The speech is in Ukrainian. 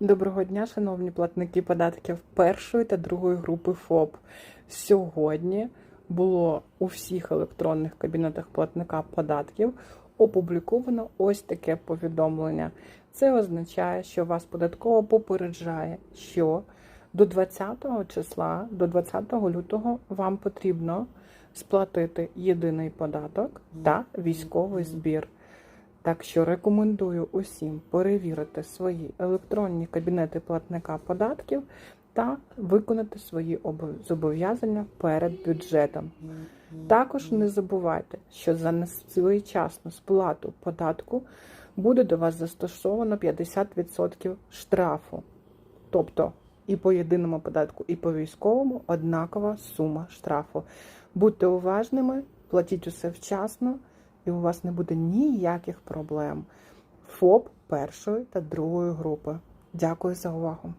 Доброго дня, шановні платники податків першої та другої групи ФОП. Сьогодні було у всіх електронних кабінетах платника податків опубліковано ось таке повідомлення. Це означає, що вас податково попереджає, що до 20 числа, до 20 лютого вам потрібно сплатити єдиний податок та військовий збір. Так що рекомендую усім перевірити свої електронні кабінети платника податків та виконати свої зобов'язання перед бюджетом. Також не забувайте, що за несвоєчасну сплату податку буде до вас застосовано 50% штрафу. Тобто і по єдиному податку, і по військовому однакова сума штрафу. Будьте уважними, платіть усе вчасно, і у вас не буде ніяких проблем. ФОП першої та другої групи. Дякую за увагу.